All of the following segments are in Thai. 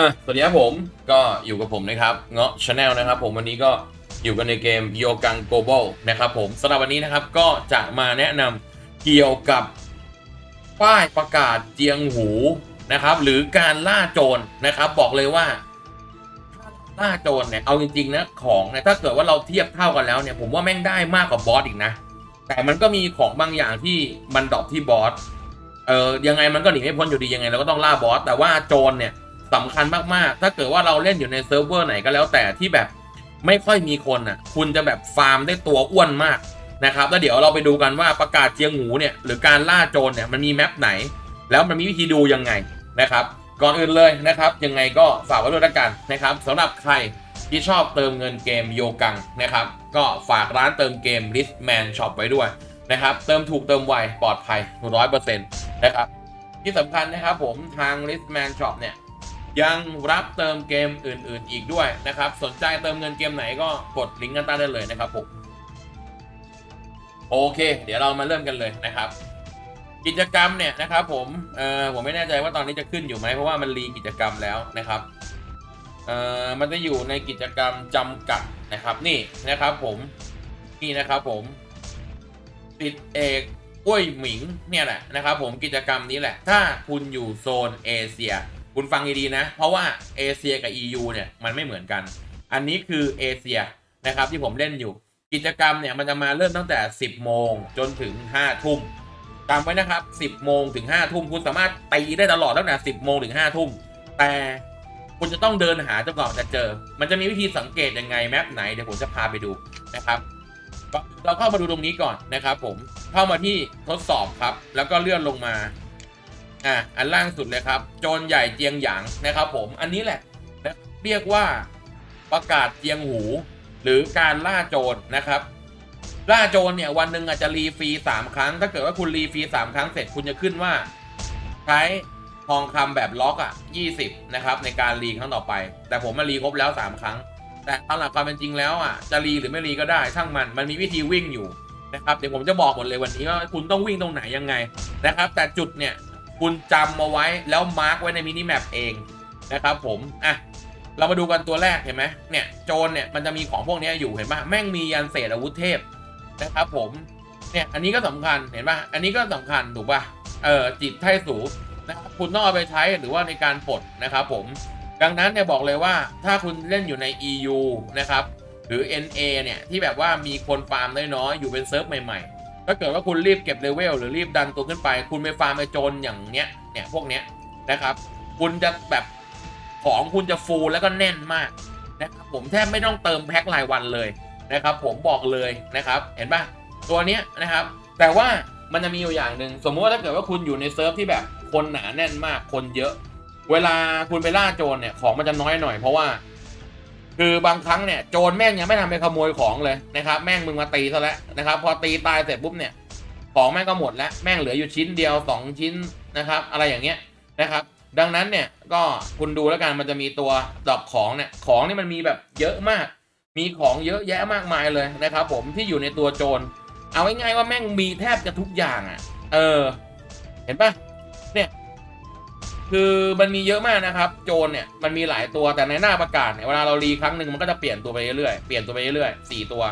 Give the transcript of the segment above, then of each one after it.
อะสวัสดีครับผมก็อยู่กับผมนะครับเงาะชาแนลนะครับผมวันนี้ก็อยู่กันในเกมโยกังโกลบอลนะครับผมสำหรับวันนี้นะครับก็จะมาแนะนำเกี่ยวกับป้ายประกาศเจียงหูนะครับ หรือการล่าโจรนะครับ บอกเลยว่าล่าโจรเนี่ยเอาจริงๆนะของเนี่ยถ้าเกิดว่าเราเทียบเท่ากันแล้วเนี่ยผมว่าแม่งได้มากกว่าบอสอีกนะ แต่มันก็มีของบางอย่างที่มันดรอปที่บอสเออยังไงมันก็หนีไม่พ้นอยู่ดียังไงเราก็ต้องล่าบอสแต่ว่าโจรเนี่ย สำคัญมากๆ ถ้าเกิดว่าเราเล่นอยู่ในเซิร์ฟเวอร์ไหนก็แล้วแต่ที่แบบไม่ค่อยมีคนอะ คุณจะแบบฟาร์มได้ตัวอ้วนมากนะครับ แล้วเดี๋ยวเราไปดูกันว่าประกาศเจียงหูเนี่ยหรือการล่าโจรเนี่ยมันมีแมปไหน แล้วมันมีวิธีดูยังไงนะครับ ก่อนอื่นเลยนะครับยังไงก็ฝากไว้ด้วยละกันนะครับสำหรับใครที่ชอบเติมเงินเกมโยกังนะครับ ก็ฝากร้านเติมเกม Listman Shop ไว้ด้วยนะครับ เติมถูกเติมไวปลอดภัย100%นะครับที่สำคัญนะครับผมทาง Listman Shop เนี่ย ยังรับเติมเกมอื่น ๆ อีกด้วยนะครับ สนใจเติมเงินเกมไหนก็กดลิงก์กันใต้ได้เลยนะครับผมโอเค เดี๋ยวเรามาเริ่มกันเลยนะครับ กิจกรรมเนี่ยนะครับ ผมเออผมไม่แน่ใจว่าตอนนี้จะขึ้นอยู่ไหมเพราะว่ามันรีกิจกรรมแล้วนะครับเออมันจะอยู่ในกิจกรรมจำกัดนะครับ นี่นะครับ ผมนี่นะครับผมติดเอกอ้วยหมิงเนี่ยแหละนะครับ ผมกิจกรรมนี้แหละ ถ้าคุณอยู่โซนเอเชีย คุณฟังดีๆนะ เพราะว่าเอเชียกับ EU เนี่ยมันไม่เหมือนกัน อันนี้คือเอเชียนะครับที่ผมเล่นอยู่ กิจกรรมเนี่ยมันจะมาเริ่มตั้งแต่ 10 โมงจนถึง 5 ทุ่มจำไว้นะครับ 10 โมงถึง 5 ทุ่มคุณสามารถตีได้ตลอดตั้งแต่ 10 โมงถึง 5 ทุ่ม แต่คุณจะต้องเดินหาจนกว่าจะเจอ มันจะมีวิธีสังเกตยังไงแมปไหนเดี๋ยวผมจะพาไปดูนะครับ เราเข้ามาดูตรงนี้ก่อนนะครับ ผมเข้ามาที่ทดสอบครับ แล้วก็เลื่อนลงมา อะอันล่างสุดเลยครับ โจรใหญ่เจียงหยางนะครับ ผมอันนี้แหละนะเรียกว่าประกาศเจียงหู หรือการล่าโจรนะครับล่าโจรเนี่ยวันหนึ่งอาจจะรีฟรีสามครั้ง ถ้าเกิดว่าคุณรีฟรีสามครั้งเสร็จคุณจะขึ้นว่า ใช้ทองคำแบบล็อกอะยี่สิบนะครับ ในการรีครั้งต่อไป แต่ผมมารีครบแล้วสามครั้ง แต่ตามหลักความเป็นจริงแล้วอะจะรีหรือไม่รีก็ได้ช่างมันมันมีวิธีวิ่งอยู่นะครับเดี๋ยวผมจะบอกหมดเลยวันนี้ว่าคุณต้องวิ่งตรงไหนยังไงนะครับ แต่จุดเนี่ย คุณจำมาไว้แล้วมาร์กไว้ในมินิแมปเองนะครับผม อะ เรามาดูกันตัวแรกเห็นไหมเนี่ยโจรเนี่ยมันจะมีของพวกนี้อยู่เห็นปะแม่งมียันเศษอาวุธเทพนะครับผมเนี่ยอันนี้ก็สำคัญเห็นปะอันนี้ก็สำคัญถูกปะเออจิตไทสูนะครับคุณต้องเอาไปใช้หรือว่าในการปลดนะครับผมดังนั้นเนี่ยบอกเลยว่าถ้าคุณเล่นอยู่ใน EU นะครับหรือ NA เนี่ยที่แบบว่ามีคนฟาร์มน้อยๆอยู่เป็นเซิร์ฟใหม่ ๆ ถ้าเกิดว่าคุณรีบเก็บเลเวลหรือรีบดันตัวขึ้นไป คุณไปฟาร์มไอโจรอย่างเนี้ยเนี่ยพวกเนี้ยนะครับ คุณจะแบบของคุณจะฟูลแล้วก็แน่นมากนะครับผมแทบไม่ต้องเติมแพ็ครายวันเลยนะครับ ผมบอกเลยนะครับเห็นปะตัวเนี้ยนะครับ แต่ว่ามันจะมีอยู่อย่างหนึ่งสมมติว่าถ้าเกิดว่าคุณอยู่ในเซิร์ฟที่แบบคนหนาแน่นมากคนเยอะ เวลาคุณไปล่าโจรเนี่ยของมันจะน้อยหน่อยเพราะว่า คือบางครั้งเนี่ยโจรแม่งยังไม่ทำไปขโมยของเลยนะครับ แม่งมึงมาตีซะแล้วนะครับ พอตีตายเสร็จปุ๊บเนี่ย ของแม่งก็หมดแล้วแม่งเหลืออยู่ชิ้นเดียวสองชิ้นนะครับ อะไรอย่างเงี้ยนะครับ ดังนั้นเนี่ยก็คุณดูแล้วกันมันจะมีตัวดอกของเนี่ยของนี่มันมีแบบเยอะมาก มีของเยอะแยะมากมายเลยนะครับ ผมที่อยู่ในตัวโจร เอาง่ายๆว่าแม่งมีแทบจะทุกอย่างอะ เออ เห็นปะเนี่ย คือมันมีเยอะมากนะครับ โจรเนี่ยมันมีหลายตัวแต่ในหน้าประกาศเนี่ยเวลาเรารีครั้งหนึ่งมันก็จะเปลี่ยนตัวไปเรื่อยๆเปลี่ยนตัวไปเรื่อยๆสี่ตัว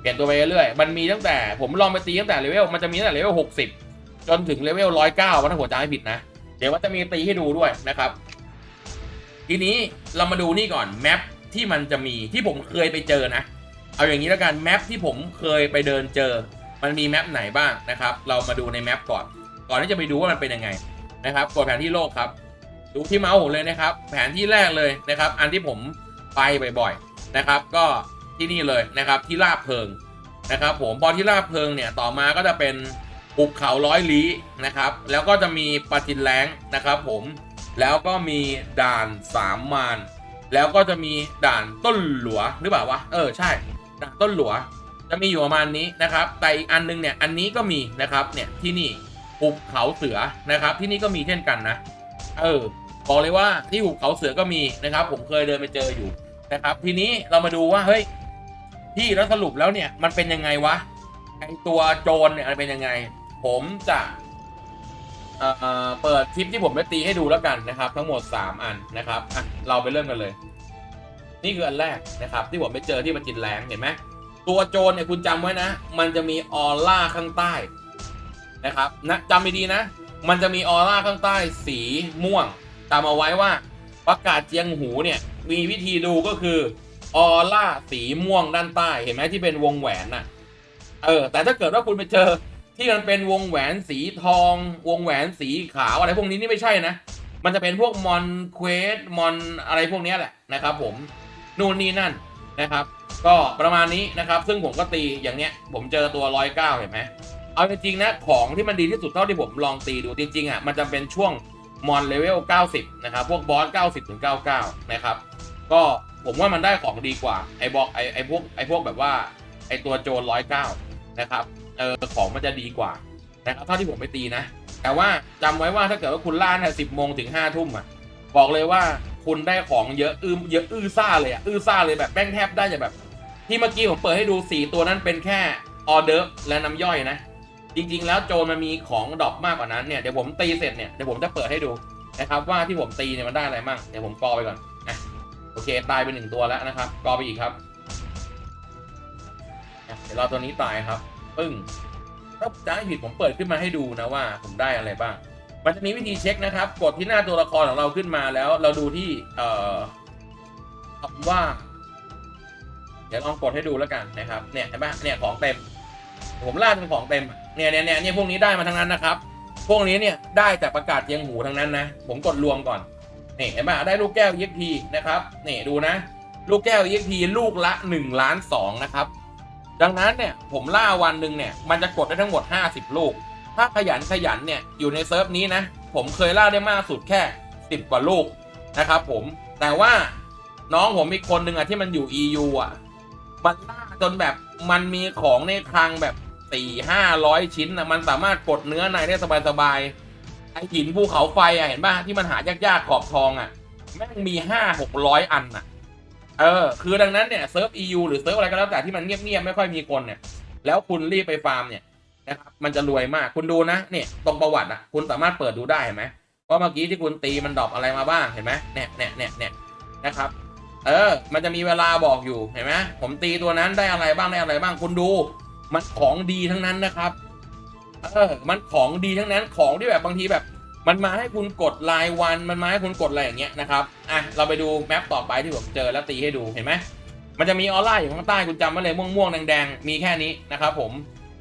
เปลี่ยนตัวไปเรื่อยๆมันมีตั้งแต่ผมลองไปตีตั้งแต่เลเวลมันจะมีตั้งแต่เลเวลหกสิบจนถึงเลเวลร้อยเก้าวันถ้าผมจไม่ผิดนะเดี๋ยวว่าจะมีตีให้ดูด้วยนะครับ ทีนี้เรามาดูนี่ก่อนแมปที่มันจะมีที่ผมเคยไปเจอนะ เอาอย่างนี้แล้วกันแมปที่ผมเคยไปเดินเจอ มันมีแมปไหนบ้างนะครับ เรามาดูในแมปก่อน ก่อนที่จะไปดูว่ามันเป็นยังไงนะครับกดแผนที่โลกครับ ดูที่เมาส์ผมเลยนะครับ แผนที่แรกเลยนะครับ อันที่ผมไปบ่อยๆนะครับ ก็ที่นี่เลยนะครับที่ลาบเพิงนะครับ ผมพอที่ลาบเพิงเนี่ยต่อมาก็จะเป็นภูเขาร้อยลี้นะครับ แล้วก็จะมีปาจินแรงนะครับ ผมแล้วก็มีด่านสามมานแล้วก็จะมีด่านต้นหลัวหรือเปล่าวะเออใช่ด่านต้นหลัว จะมีอยู่ประมาณนี้นะครับ แต่อีกอันนึงเนี่ยอันนี้ก็มีนะครับเนี่ยที่นี่ภูเขาเสือนะครับ ที่นี่ก็มีเช่นกันนะ เออ บอกเลยว่าที่หุบเขาเสือก็มีนะครับ ผมเคยเดินไปเจออยู่นะครับ ทีนี้เรามาดูว่าเฮ้ยพี่แล้วสรุปแล้วเนี่ยมันเป็นยังไงวะไอตัวโจรเนี่ยมันเป็นยังไง ผมจะเอ่อเปิดคลิปที่ผมได้ตีให้ดูแล้วกันนะครับ ทั้งหมด 3 อันนะครับอะเราไปเริ่มกันเลย นี่คืออันแรกนะครับ ที่ผมไปเจอที่ประจินแรงเห็นไหมตัวโจรเนี่ยคุณจำไว้นะ มันจะมีออร่าข้างใต้นะครับนะจำดีๆนะ มันจะมีออร่าข้างใต้สีม่วง จำเอาไว้ว่าประกาศเจียงหูเนี่ยมีวิธีดูก็คือออร่าสีม่วงด้านใต้เห็นไหมที่เป็นวงแหวนน่ะ เออ แต่ถ้าเกิดว่าคุณไปเจอที่มันเป็นวงแหวนสีทอง วงแหวนสีขาวอะไรพวกนี้นี่ไม่ใช่นะ มันจะเป็นพวกมอนเควสมอนอะไรพวกนี้แหละนะครับผมนู่นนี่นั่นนะครับ ก็ประมาณนี้นะครับ ซึ่งผมก็ตีอย่างเนี้ย ผมเจอตัวร้อยเก้าเห็นไหมเอาจริงๆนะของที่มันดีที่สุดเท่าที่ผมลองตีดูจริงๆอะมันจะเป็นช่วง มอนเลเวล 90 นะครับ พวกบอส 90 ถึง 99 นะครับ ก็ผมว่ามันได้ของดีกว่า ไอ้บอกไอ้ไอ้พวกไอ้พวกแบบว่า ไอ้ตัวโจร109 นะครับ เออของมันจะดีกว่า นะครับเท่าที่ผมไปตีนะ แต่ว่าจำไว้ว่าถ้าเกิดว่าคุณล่าเนี่ยสิบโมงถึงห้าทุ่มอะ บอกเลยว่าคุณได้ของเยอะอื้อเยอะอื้อซ่าเลยอะ อื้อซ่าเลยแบบแป้งแทบได้จะแบบ ที่เมื่อกี้ผมเปิดให้ดูสีตัวนั้นเป็นแค่ออเดอร์และน้ำย่อยนะ จริง ๆ แล้วโจรมันมีของดรอปมากกว่านั้นเนี่ยเดี๋ยวผมตีเสร็จเนี่ยเดี๋ยวผมจะเปิดให้ดูนะครับว่าที่ผมตีเนี่ยมันได้อะไรมั่งเดี๋ยวผมกอไปก่อนอะโอเคตายไปหนึ่งตัวแล้วนะครับ กอไปอีกครับเดี๋ยวเราตัวนี้ตายครับ ปึ้งถ้าจะให้ผิดผมเปิดขึ้นมาให้ดูนะว่าผมได้อะไรบ้าง มันจะมีวิธีเช็คนะครับ กดที่หน้าตัวละครของเราขึ้นมาแล้ว เราดูที่เอ่อคำว่า เดี๋ยวลองกดให้ดูแล้วกันนะครับ เนี่ยเห็นปะเนี่ยของเต็ม ผมล่าเป็นของเต็ม เนี่ยเนี่ยเนี่ยเนี่ยพวกนี้ได้มาทั้งนั้นนะครับ พวกนี้เนี่ยได้จากประกาศเจียงหูทั้งนั้นนะ ผมกดรวมก่อน นี่เห็นปะได้ลูกแก้ว EXP นะครับ นี่ดูนะ ลูกแก้ว EXP ลูกละ1ล้าน2นะครับ ดังนั้นเนี่ยผมล่าวันหนึ่งเนี่ยมันจะกดได้ทั้งหมด 50 ลูก ถ้าขยันขยันเนี่ยอยู่ในเซิร์ฟนี้นะ ผมเคยล่าได้มากสุดแค่ 10 กว่าลูกนะครับผม แต่ว่าน้องผมอีกคนหนึ่งอะที่มันอยู่ EU อะมันล่าจนแบบมันมีของในคลังแบบ สี่ห้าร้อยชิ้นนะมันสามารถกดเนื้อในได้สบายๆไอหินภูเขาไฟอะเห็นป่ะที่มันหายากๆขอบทองอะแม่งมีห้าหกร้อยอันอะเออ คือดังนั้นเนี่ยเซิร์ฟ EU หรือเซิร์ฟอะไรก็แล้วแต่ที่มันเงียบๆไม่ค่อยมีคนเนี่ย แล้วคุณรีบไปฟาร์มเนี่ยนะครับมันจะรวยมากคุณดูนะเนี่ยตรงประวัติอะคุณสามารถเปิดดูได้เห็นไหมว่าเมื่อกี้ที่คุณตีมันดรอปอะไรมาบ้างเห็นไหมเนี่ยเนี่ยเนี่ยเนี่ยนะครับ เออ มันจะมีเวลาบอกอยู่เห็นไหมผมตีตัวนั้นได้อะไรบ้างได้อะไรบ้างคุณดู มันของดีทั้งนั้นนะครับ เออ มันของดีทั้งนั้นของที่แบบบางทีแบบ มันมาให้คุณกดรายวัน มันมาให้คุณกดอะไรอย่างเงี้ยนะครับอะเราไปดูแมปต่อไปที่ผมเจอแล้วตีให้ดูเห็นไหมมันจะมีออร่าอยู่ข้างใต้คุณจำไว้เลยม่วงๆแดงๆมีแค่นี้นะครับ ผม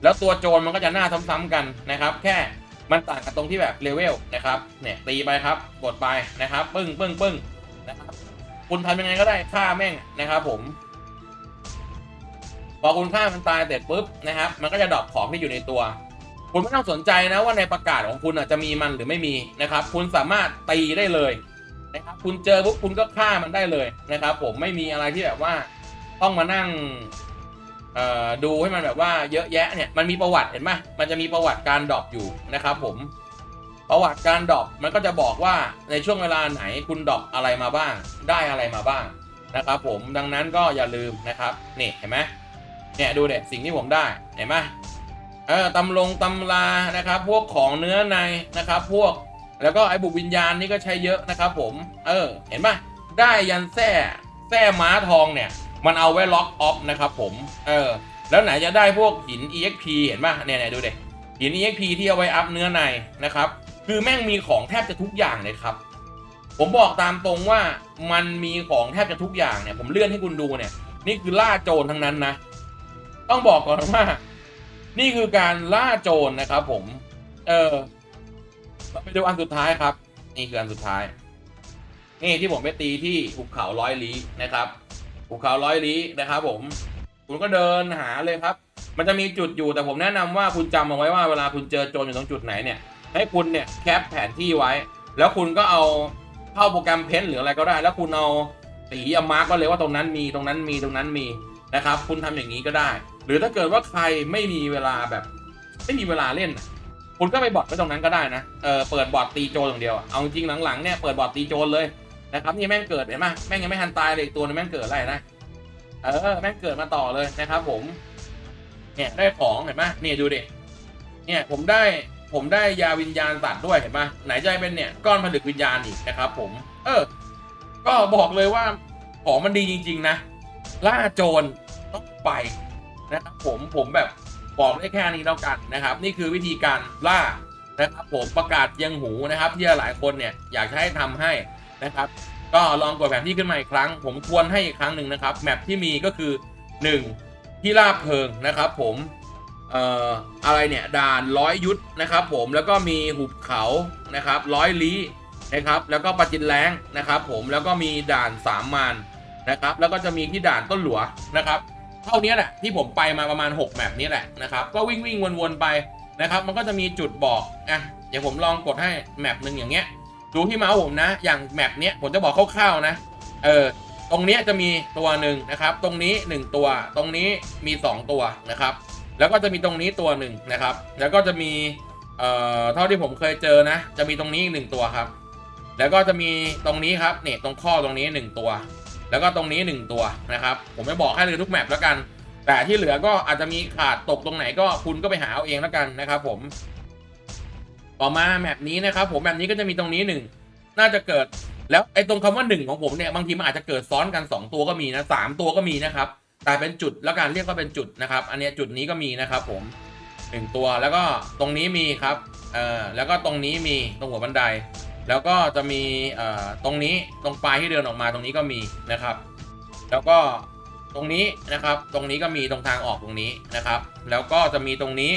แล้วตัวโจรมันก็จะหน้าซ้ำๆกันนะครับ แค่มันต่างกันตรงที่แบบเลเวลนะครับเนี่ยตีไปครับกดไปนะครับ ปึ้งปึ้งปึ้งนะครับคุณทำยังไงก็ได้ฆ่าแม่งนะครับ ผม พอคุณฆ่ามันตายเสร็จปุ๊บนะครับ มันก็จะดรอปของที่อยู่ในตัว คุณไม่ต้องสนใจนะว่าในประกาศของคุณอะจะมีมันหรือไม่มีนะครับ คุณสามารถตีได้เลยนะครับ คุณเจอปุ๊บคุณก็ฆ่ามันได้เลยนะครับ ผมไม่มีอะไรที่แบบว่าต้องมานั่งดูให้มันแบบว่าเยอะแยะเนี่ยมันมีประวัติเห็นไหมมันจะมีประวัติการดรอปอยู่นะครับผมประวัติการดรอปมันก็จะบอกว่าในช่วงเวลาไหนคุณดรอปอะไรมาบ้าง ได้อะไรมาบ้างนะครับ ผมดังนั้นก็อย่าลืมนะครับนี่เห็นไหม เนี่ยดูเด็สิ่งที่ผมได้เห็นไหมเออตำลงตำรานะครับ พวกของเนื้อในนะครับ พวกแล้วก็ไอ้บุกวิญญาณนี่ก็ใช้เยอะนะครับ ผม เออ เห็นปะได้ยันแส้แส้ม้าทองเนี่ย มันเอาไว้ล็อกออฟนะครับ ผม เออ แล้วไหนจะได้พวกหิน EXP เห็นปะเนี่ยเนี่ยดูเด็หิน EXP ที่เอาไว้อัพเนื้อในนะครับ คือแม่งมีของแทบจะทุกอย่างเลยครับ ผมบอกตามตรงว่ามันมีของแทบจะทุกอย่างเนี่ย ผมเลื่อนให้คุณดูเนี่ย นี่คือล่าโจรทั้งนั้นนะ ต้องบอกก่อนว่า นี่คือการล่าโจรนะครับ ผม เออเราไปดูอันสุดท้ายครับ นี่คืออันสุดท้าย นี่ที่ผมไปตีที่ภูเขาร้อยลี้นะครับภูเขาร้อยลี้นะครับ ผม คุณก็เดินหาเลยครับ มันจะมีจุดอยู่แต่ผมแนะนำว่าคุณจำเอาไว้ว่าเวลาคุณเจอโจรอยู่ตรงจุดไหนเนี่ย ให้คุณเนี่ยแคปแผนที่ไว้ แล้วคุณก็เอาเข้าโปรแกรมเพนหรืออะไรก็ได้ แล้วคุณเอาสีเอามาร์กไว้เลยว่าตรงนั้นมีตรงนั้นมีตรงนั้นมีนะครับ คุณทำอย่างนี้ก็ได้ หรือถ้าเกิดว่าใครไม่มีเวลาแบบ ไม่มีเวลาเล่นคุณก็ไปบอทไว้ตรงนั้นก็ได้นะเออเปิดบอทตีโจอย่างเดียวเอาจริงหลังๆเนี่ยเปิดบอทตีโจรเลยนะครับนี่แม่งเกิดเห็นไหมแม่งยังไม่ทันตายเลยอีกตัวนึงแม่งเกิดอะไรนะเออแม่งเกิดมาต่อเลยนะครับ ผม เนี่ยได้ของเห็นไหมเนี่ยดูดิเนี่ยผมได้ผมได้ยาวิญญาณสัตว์ด้วยเห็นปะไหนจะให้เป็นเนี่ยก้อนผลึกวิญญาณอีกนะครับ ผม เออ ก็บอกเลยว่าของมันดีจริง ๆ นะล่าโจรต้องไป นะครับผมผมแบบบอกได้แค่นี้แล้วกันนะครับ นี่คือวิธีการล่านะครับผมประกาศยังหูนะครับ ที่หลายคนเนี่ยอยากจะให้ทำให้นะครับ ก็ลองกดแผนที่ขึ้นมาอีกครั้ง ผมทวนให้อีกครั้งหนึ่งนะครับแมปที่มีก็คือ 1 ที่ลาบเพลิงนะครับ ผมเอ่ออะไรเนี่ยด่านร้อยยุทธนะครับผมแล้วก็มีหุบเขานะครับร้อยลี้นะครับ แล้วก็ปะจินแรงนะครับ ผมแล้วก็มีด่านสามมานนะครับ แล้วก็จะมีที่ด่านต้นหลัวนะครับ เท่านี้แหละที่ผมไปมาประมาณ 6 แมปนี้แหละนะครับก็วิ่งวิ่งวนๆไปนะครับ มันก็จะมีจุดบอกอะเดี๋ยวผมลองกดให้แมปหนึ่งอย่างเงี้ยดูที่เมาส์ผมนะ อย่างแมปเนี้ยผมจะบอกคร่าวๆนะเออตรงเนี้ยจะมีตัวหนึ่งนะครับ ตรงนี้ 1 ตัว ตรงนี้มี 2 ตัวนะครับ แล้วก็จะมีตรงนี้ตัวหนึ่งนะครับ แล้วก็จะมีเอ่อเท่าที่ผมเคยเจอนะ จะมีตรงนี้อีกหนึ่งตัวครับ แล้วก็จะมีตรงนี้ครับเนี่ยตรงข้อตรงนี้ 1 ตัว แล้วก็ตรงนี้ 1 ตัวนะครับผมไม่บอกให้เลยทุกแมปแล้วกัน แต่ที่เหลือก็อาจจะมีขาดตกตรงไหนก็คุณก็ไปหาเอาเองแล้วกันนะครับผมต่อมาแมปนี้นะครับผมแมปนี้ก็จะมีตรงนี้หนึ่งน่าจะเกิดแล้วไอ้ตรงคำว่าหนึ่งของผมเนี่ยบางทีมันอาจจะเกิดซ้อนกัน 2 ตัวก็มีนะสามตัวก็มีนะครับแต่เป็นจุดแล้วกันเรียกว่าเป็นจุดนะครับ อันนี้จุดนี้ก็มีนะครับผมหนึ่งตัวแล้วก็ตรงนี้มีครับเอ่อแล้วก็ตรงนี้มีตรงหัวบันได แล้วก็จะมีตรงนี้ตรงปลายที่เดินออกมาตรงนี้ก็มีนะครับ แล้วก็ตรงนี้นะครับ ตรงนี้ก็มีตรงทางออกตรงนี้นะครับ แล้วก็จะมีตรงนี้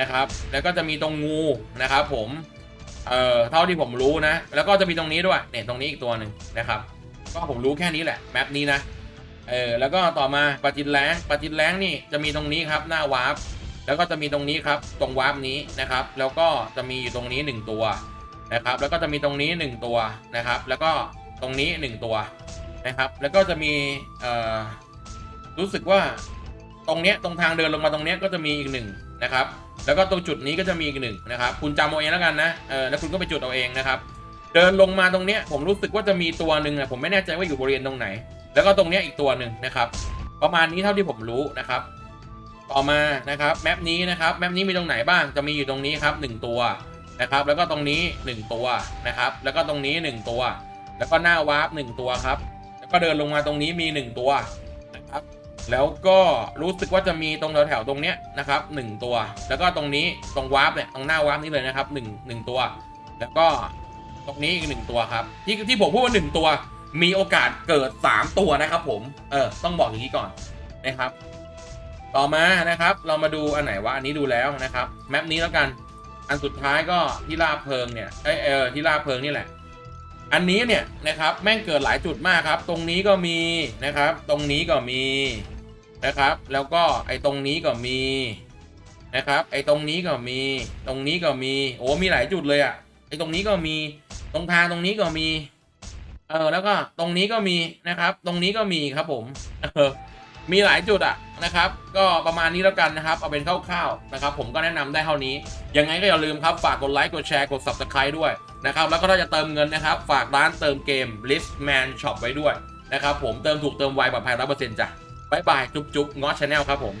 นะครับ แล้วก็จะมีตรงงูนะครับ ผมเอ่อเท่าที่ผมรู้นะ แล้วก็จะมีตรงนี้ด้วยเนี่ยตรงนี้อีกตัวหนึ่งนะครับ ก็ผมรู้แค่นี้แหละแมปนี้นะเออแล้วก็ต่อมาปาจินแรงปาจินแรงนี่จะมีตรงนี้ครับหน้าวาร์ปแล้วก็จะมีตรงนี้ครับ ตรงวาร์ปนี้นะครับ แล้วก็จะมีอยู่ตรงนี้หนึ่งตัว นะครับ แล้วก็จะมีตรงนี้หนึ่งตัวนะครับ แล้วก็ตรงนี้หนึ่งตัวนะครับ แล้วก็จะมีเอ่อรู้สึกว่าตรงเนี้ยตรงทางเดินลงมาตรงเนี้ยก็จะมีอีกหนึ่งนะครับ แล้วก็ตรงจุดนี้ก็จะมีอีกหนึ่งนะครับ คุณจำเอาเองแล้วกันนะเออแล้วคุณก็ไปจุดเอาเองนะครับ เดินลงมาตรงเนี้ยผมรู้สึกว่าจะมีตัวหนึ่งอะผมไม่แน่ใจว่าอยู่บริเวณตรงไหน แล้วก็ตรงเนี้ยอีกตัวหนึ่งนะครับ ประมาณนี้เท่าที่ผมรู้นะครับ ต่อมานะครับแมปนี้นะครับแมปนี้มีตรงไหนบ้างจะมีอยู่ตรงนี้ครับหนึ่งตัว นะครับ แล้วก็ตรงนี้หนึ่งตัวนะครับ แล้วก็ตรงนี้หนึ่งตัว แล้วก็หน้าวาร์ปหนึ่งตัวครับ แล้วก็เดินลงมาตรงนี้มีหนึ่งตัวนะครับ แล้วก็รู้สึกว่าจะมีตรงแถวๆตรงเนี้ยนะครับหนึ่งตัว แล้วก็ตรงนี้ตรงวาร์ปเนี่ยตรงหน้าวาร์ปนี้เลยนะครับหนึ่งหนึ่งตัว แล้วก็ตรงนี้อีกหนึ่งตัวครับ ที่ที่ผมพูดว่าหนึ่งตัว มีโอกาสเกิด3ตัวนะครับ ผมเออต้องบอกอย่างนี้ก่อนนะครับ ต่อมานะครับ เรามาดูอันไหนวะอันนี้ดูแล้วนะครับ แมปนี้แล้วกัน อันสุดท้ายก็ที่ลาเพลิงเนี่ยเอเออที่ลาเพลิงนี่แหละ อันนี้เนี่ยนะครับแม่งเกิดหลายจุดมากครับ ตรงนี้ก็มีนะครับ ตรงนี้ก็มีนะครับ แล้วก็ไอ้ตรงนี้ก็มีนะครับ ไอ้ตรงนี้ก็มี ตรงนี้ก็มีโอ้มีหลายจุดเลยอะ่ะไอ้ตรงนี้ก็มีตรงทางตรงนี้ก็มี เออแล้วก็ตรงนี้ก็มีนะครับ ตรงนี้ก็มีครับผมเออ มีหลายจุดอะนะครับ ก็ประมาณนี้แล้วกันนะครับ เอาเป็นคร่าวๆนะครับ ผมก็แนะนำได้เท่านี้ ยังไงก็อย่าลืมครับ ฝากกดไลค์ กดแชร์ กด subscribe ด้วยนะครับ แล้วก็ถ้าจะเติมเงินนะครับ ฝากร้านเติมเกม Listman Shop ไว้ด้วยนะครับ ผมเติมถูกเติมไวปลอดภัยร้อยเปอร์เซ็นต์จ้ะบายบาย จุ๊บจุ๊บงอชาแนลครับผม